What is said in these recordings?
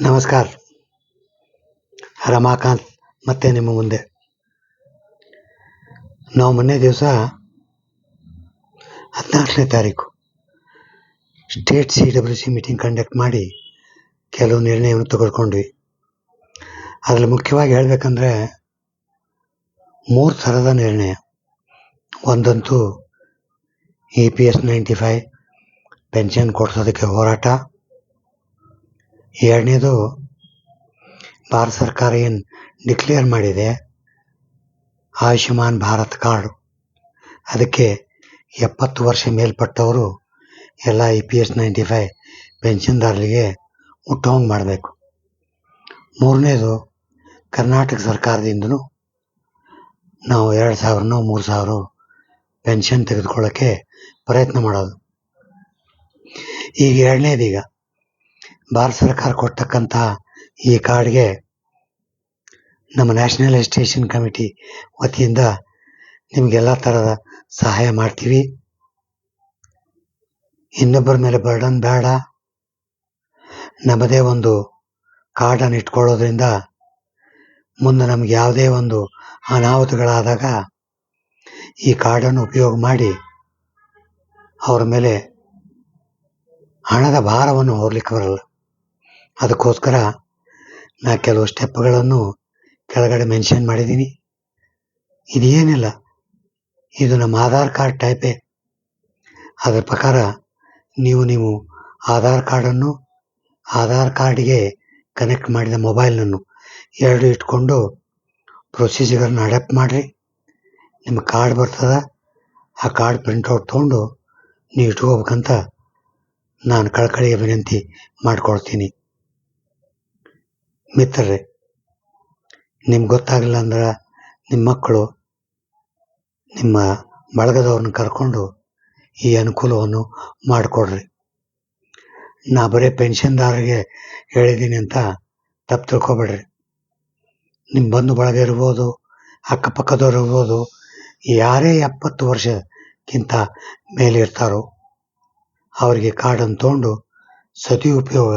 ನಮಸ್ಕಾರ. ರಮಾಕಾಂತ್ ಮತ್ತೆ ನಿಮ್ಮ ಮುಂದೆ. ನಾವು ಮೊನ್ನೆ ದಿವಸ ಹದಿನಾಲ್ಕನೇ ತಾರೀಕು state C W C meeting conduct ಮಾಡಿ ಕೆಲವು ನಿರ್ಣಯವನ್ನು ತೆಗೆದುಕೊಂಡ್ವಿ. ಅದರಲ್ಲಿ ಮುಖ್ಯವಾಗಿ ಹೇಳಬೇಕಂದ್ರೆ ಮೂರು ಥರದ ನಿರ್ಣಯ. ಒಂದಂತೂ E P S ninety five, pension ಕೊಡಿಸೋದಕ್ಕೆ ಹೋರಾಟ ಎರಡನೇದು, ಭಾರತ ಸರ್ಕಾರ ಏನು ಡಿಕ್ಲೇರ್ ಮಾಡಿದೆ? ಆಯುಷ್ಮಾನ್ ಭಾರತ್ ಕಾರ್ಡು. ಅದಕ್ಕೆ ಎಪ್ಪತ್ತು ವರ್ಷ ಮೇಲ್ಪಟ್ಟವರು ಎಲ್ಲ E P S ninety five ಪೆನ್ಷನ್ದಾರರಿಗೆ ಮುಟ್ಟೋಂಗೆ ಮಾಡಬೇಕು. ಮೂರನೇದು, ಕರ್ನಾಟಕ ಸರ್ಕಾರದಿಂದನೂ ನಾವು ಎರಡು ಸಾವಿರನೋ ಮೂರು ಸಾವಿರ ಪೆನ್ಷನ್ ತೆಗೆದುಕೊಳ್ಳೋಕ್ಕೆ ಪ್ರಯತ್ನ ಮಾಡೋದು. ಈಗ ಎರಡನೇದೀಗ ಭಾರತ ಸರ್ಕಾರ ಕೊಡ್ತಕ್ಕಂಥ ಈ ಕಾರ್ಡ್ಗೆ ನಮ್ಮ ನ್ಯಾಷನಲ್ ಎಜುಕೇಷನ್ ಕಮಿಟಿ ವತಿಯಿಂದ ನಿಮಗೆಲ್ಲ ಥರದ ಸಹಾಯ ಮಾಡ್ತೀವಿ. ಇನ್ನೊಬ್ಬರ ಮೇಲೆ ಬರ್ಡನ್ ಬೇಡ. ನಮ್ಮದೇ ಒಂದು ಕಾರ್ಡನ್ನು ಇಟ್ಕೊಳ್ಳೋದ್ರಿಂದ ಮುಂದೆ ನಮ್ಗೆ ಯಾವುದೇ ಒಂದು ಅನಾಹುತಗಳಾದಾಗ ಈ ಕಾರ್ಡನ್ನು ಉಪಯೋಗ ಮಾಡಿ ಅವರ ಮೇಲೆ ಹಣದ ಭಾರವನ್ನು ಹೋರ್ಲಿಕ್ಕೆ ಬರಲ್ಲ. ಅದಕ್ಕೋಸ್ಕರ ನಾ ಕೆಲವು ಸ್ಟೆಪ್ಗಳನ್ನು ಕೆಳಗಡೆ ಮೆನ್ಷನ್ ಮಾಡಿದ್ದೀನಿ. ಇದೇನಿಲ್ಲ, ಇದು ನಮ್ಮ ಆಧಾರ್ ಕಾರ್ಡ್ ಟೈಪೇ. ಅದರ ಪ್ರಕಾರ ನೀವು ನೀವು ಆಧಾರ್ ಕಾರ್ಡನ್ನು ಆಧಾರ್ ಕಾರ್ಡಿಗೆ ಕನೆಕ್ಟ್ ಮಾಡಿದ ಮೊಬೈಲನ್ನು ಎರಡು ಇಟ್ಕೊಂಡು ಪ್ರೊಸೀಜರನ್ನು ಅಡಾಪ್ಟ್ ಮಾಡಿರಿ. ನಿಮ್ಮ ಕಾರ್ಡ್ ಬರ್ತದೆ, ಆ ಕಾರ್ಡ್ ಪ್ರಿಂಟೌಟ್ ತೊಗೊಂಡು ನೀವು ಇಟ್ಕೋಬೇಕಂತ ನಾನು ಕಳಕಳಿಯ ವಿನಂತಿ ಮಾಡಿಕೊಳ್ತೀನಿ. ಮಿತ್ರರೇ, ನಿಮ್ಗೆ ಗೊತ್ತಾಗಲಿಲ್ಲ ಅಂದ್ರೆ ನಿಮ್ಮ ಮಕ್ಕಳು ನಿಮ್ಮ ಬಳಗದವ್ರನ್ನ ಕರ್ಕೊಂಡು ಈ ಅನುಕೂಲವನ್ನು ಮಾಡಿಕೊಡ್ರಿ. ನಾ ಬರೀ ಪೆನ್ಷನ್ದಾರರಿಗೆ ಹೇಳಿದ್ದೀನಿ ಅಂತ ತಪ್ಪು ತಿಳ್ಕೊಬೇಡ್ರಿ. ನಿಮ್ಮ ಬಂಧು ಬಳಗ ಇರ್ಬೋದು, ಅಕ್ಕಪಕ್ಕದವ್ರು ಇರ್ಬೋದು, ಯಾರೇ ಎಪ್ಪತ್ತು ವರ್ಷಕ್ಕಿಂತ ಮೇಲೆ ಇರ್ತಾರೋ ಅವರಿಗೆ ಕಾರ್ಡನ್ನು ತೊಗೊಂಡು ಉಪಯೋಗ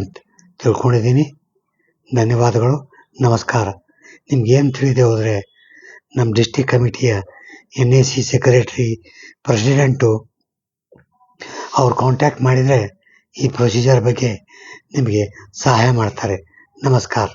ಅಂತ ತಿಳ್ಕೊಂಡಿದ್ದೀನಿ. ಧನ್ಯವಾದಗಳು. ನಮಸ್ಕಾರ. ನಿಮ್ಗೇನು ತಿಳಿದೆ ಹೋದರೆ ನಮ್ಮ district ಕಮಿಟಿಯ N A C secretary president ಅವ್ರು ಕಾಂಟ್ಯಾಕ್ಟ್ ಮಾಡಿದರೆ ಈ ಪ್ರೊಸೀಜರ್ ಬಗ್ಗೆ ನಿಮಗೆ ಸಹಾಯ ಮಾಡ್ತಾರೆ. ನಮಸ್ಕಾರ.